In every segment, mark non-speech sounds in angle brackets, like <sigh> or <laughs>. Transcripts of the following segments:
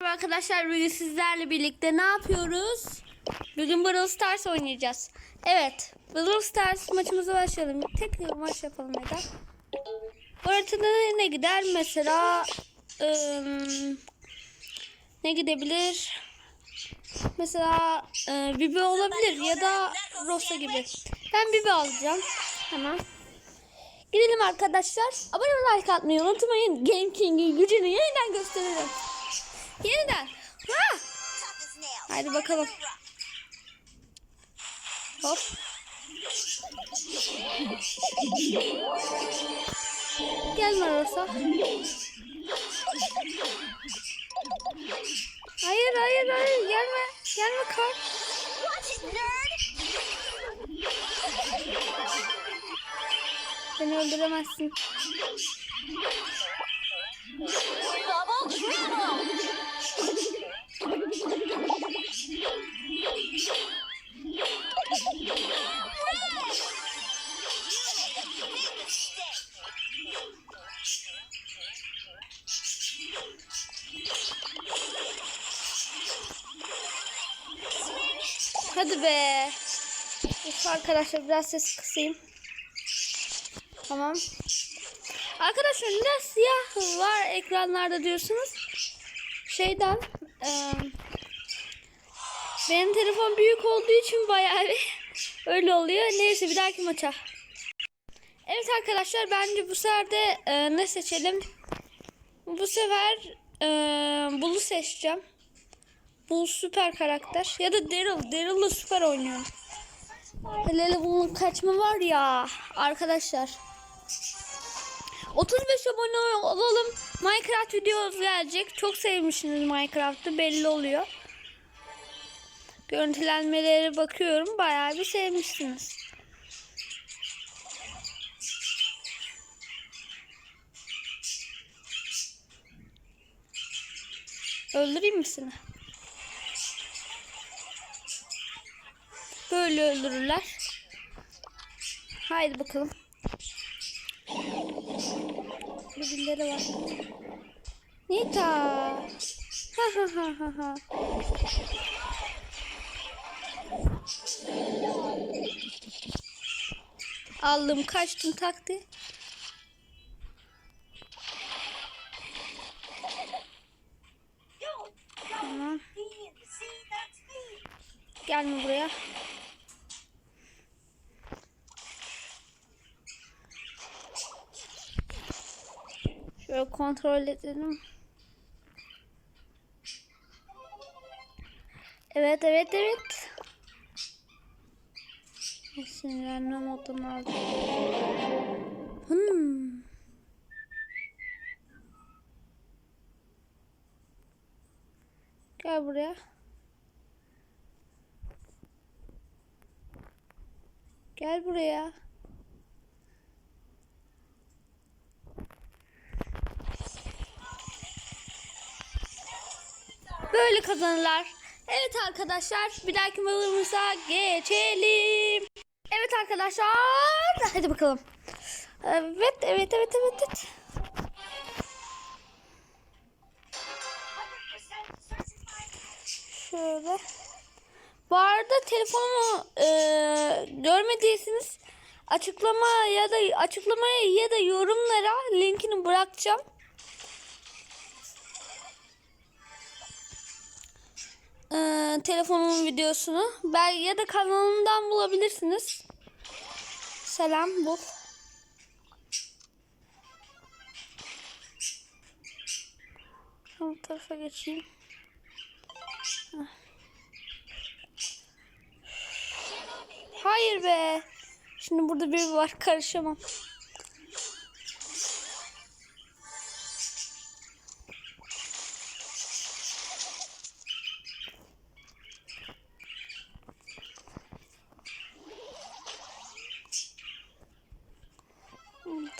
Arkadaşlar bugün sizlerle birlikte ne yapıyoruz? Bugün Brawl Stars oynayacağız. Evet, Brawl Stars maçımıza başlayalım. Tek bir maç yapalım? Bu haritada ne gider? Mesela ım, ne gidebilir? Mesela e, Bibi olabilir ya da Rosa gibi. Ben Bibi alacağım. Hemen. Gidelim arkadaşlar. Abone ve like atmayı unutmayın. Game King'in gücünü yeniden gösterelim. Yeniden. Ha! Haydi bakalım. Hop. Gelme Rosa. Hayır hayır hayır gelme. Gelme kar. Beni öldüremezsin. Hadi be. Arkadaşlar biraz ses kısayım. Tamam. Arkadaşlar ne siyah var ekranlarda diyorsunuz. Şeyden eee, benim telefon büyük olduğu için bayağı <laughs> öyle oluyor. Neyse bir dahaki maça. Evet arkadaşlar bence bu sefer de eee, ne seçelim? Bu sefer eee Bull'u seçeceğim. Bull süper karakter. Ya da Daryl. Daryl'la süper oynuyorum. Hele hele bunun kaçma var ya arkadaşlar. 35 abone olalım. Minecraft videosu gelecek. Çok sevmişsiniz Minecraft'ı belli oluyor. Görüntülenmelere bakıyorum. Bayağı bir sevmişsiniz. Öldüreyim mi seni? Böyle öldürürler. Haydi bakalım. Birileri var. Nita. Ha ha ha ha ha. Aldım kaçtım taktı. Tamam. Gelme buraya. Şöyle kontrol edelim. Evet evet evet. Sinirlenme modunu aldım. Hmm. Gel buraya. Gel buraya. Böyle kazanırlar. Evet arkadaşlar bir dahaki bölümümüze geçelim. Evet arkadaşlar hadi bakalım. Evet evet evet evet. evet. Şöyle. Bu arada telefonumu e, görmediyseniz açıklama ya da açıklamaya ya da yorumlara linkini bırakacağım. Ee, telefonumun videosunu. Ben ya da kanalımdan bulabilirsiniz. Selam bu. Şu tarafa geçeyim. Hayır be. Şimdi burada biri var. Karışamam.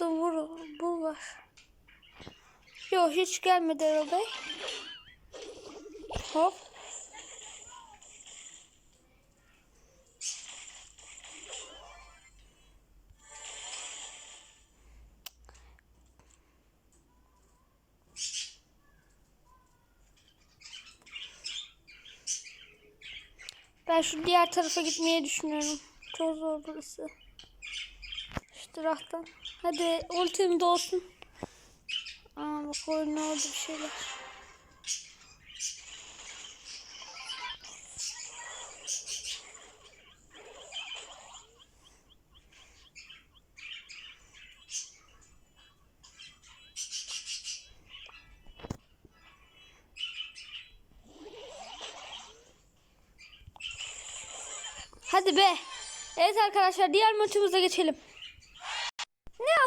attığım vur, bu var. Yok hiç gelmedi herhalde. Hop. Ben şu diğer tarafa gitmeyi düşünüyorum. Çok zor burası. Şu taraftan. Hadi ultim de olsun. Aa bak ne oldu bir şeyler. Hadi be. Evet arkadaşlar diğer maçımıza geçelim.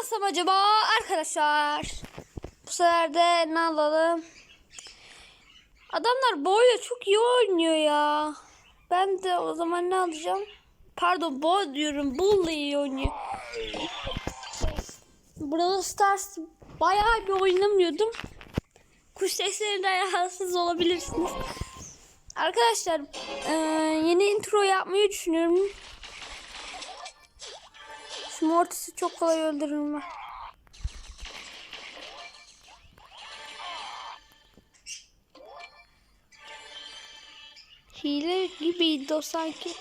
Alsam acaba arkadaşlar? Bu sefer de ne alalım? Adamlar boyla çok iyi oynuyor ya. Ben de o zaman ne alacağım? Pardon boy diyorum. Bull'la iyi oynuyor. Brawl Stars bayağı bir oynamıyordum. Kuş seslerinden rahatsız olabilirsiniz. Arkadaşlar yeni intro yapmayı düşünüyorum. Şu Mortis'i çok kolay öldürürüm ben. Hile gibiydi o sanki.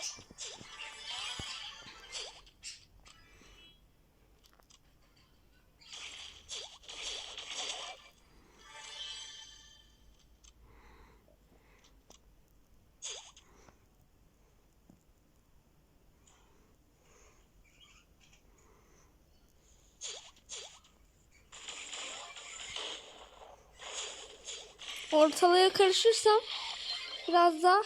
Ortalığa karışırsam biraz daha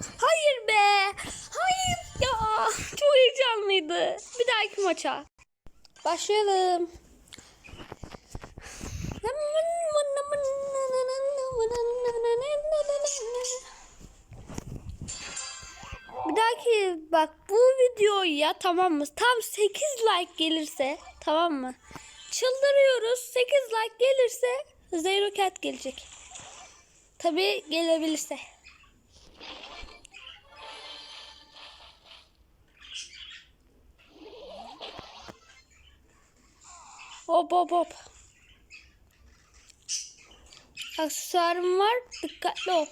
Hayır be. Hayır ya. Çok heyecanlıydı. Bir dahaki maça. Başlayalım. Bir dahaki bak bu videoya tamam mı? Tam 8 like gelirse tamam mı? Çıldırıyoruz. 8 like gelirse Zero Cat gelecek. Tabi gelebilirse. Hop hop hop. Aksesuarım var. Dikkatli ol.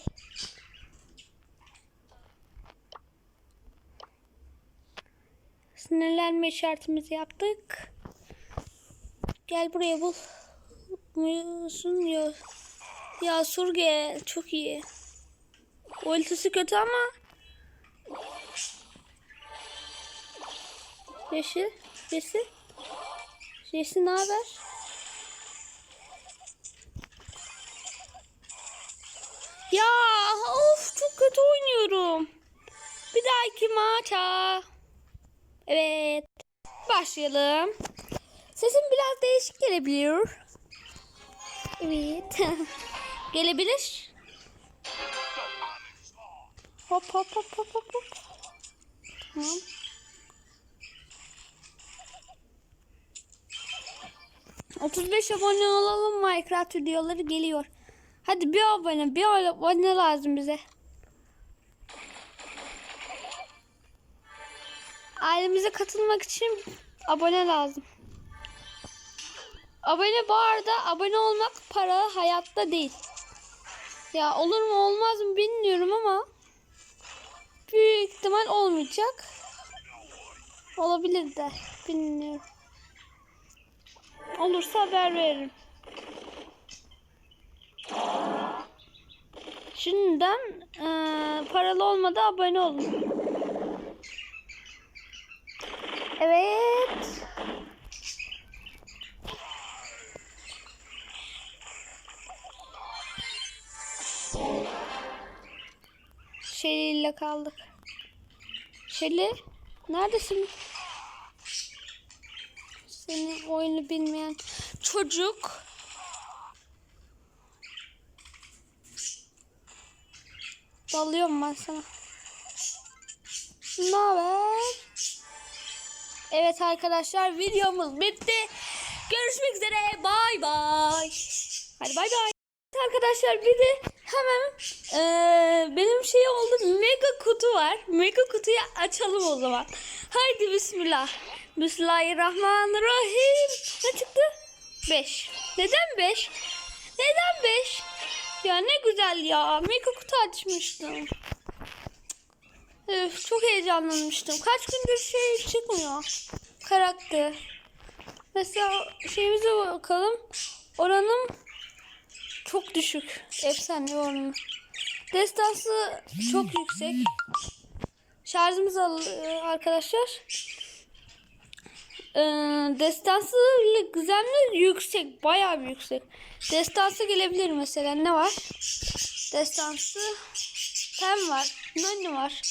Sinirlenme işaretimizi yaptık. Gel buraya bul. Musun ya? Ya Surge çok iyi. Ultisi kötü ama. Yeşil. Yeşil. Yeşil ne haber? Ya of çok kötü oynuyorum. Bir dahaki maça. Evet. Başlayalım. Sesim biraz değişik gelebiliyor. Evet. <laughs> Gelebilir. Hop hop hop hop hop. Tamam. Otuz beş abone olalım Minecraft videoları geliyor. Hadi bir abone, bir abone lazım bize. Ailemize katılmak için abone lazım. Abone bu arada abone olmak para hayatta değil. Ya olur mu olmaz mı bilmiyorum ama büyük ihtimal olmayacak. Olabilir de bilmiyorum. Olursa haber veririm. Şimdiden eee, paralı olmadı abone olun. İle kaldık. Şeli neredesin? Seni oyunu bilmeyen çocuk. Dalıyorum ben sana. Ne haber? Evet arkadaşlar videomuz bitti. Görüşmek üzere. Bay bay. Hadi bay bay. Arkadaşlar bir de hemen eee, benim şey oldu kutu var. Mega kutuyu açalım o zaman. Haydi bismillah. Bismillahirrahmanirrahim. Ne çıktı? 5. Neden 5? Neden 5? Ya ne güzel ya. Mega kutu açmıştım. Üf, çok heyecanlanmıştım. Kaç gündür şey çıkmıyor. Karakter. Mesela şeyimize bakalım. Oranım çok düşük. Efsane oranı. Destansı çok yüksek. Şarjımız al arkadaşlar. Ee, destansı gizemli yüksek. Bayağı bir yüksek. Destansı gelebilir mesela. Ne var? Destansı Pem var. Nani var.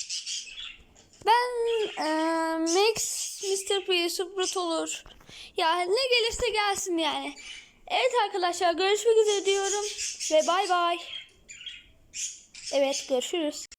Ben e, Max, Mr. P, Suprat olur. Ya ne gelirse gelsin yani. Evet arkadaşlar görüşmek üzere diyorum. Ve bay bay. Evet görüşürüz.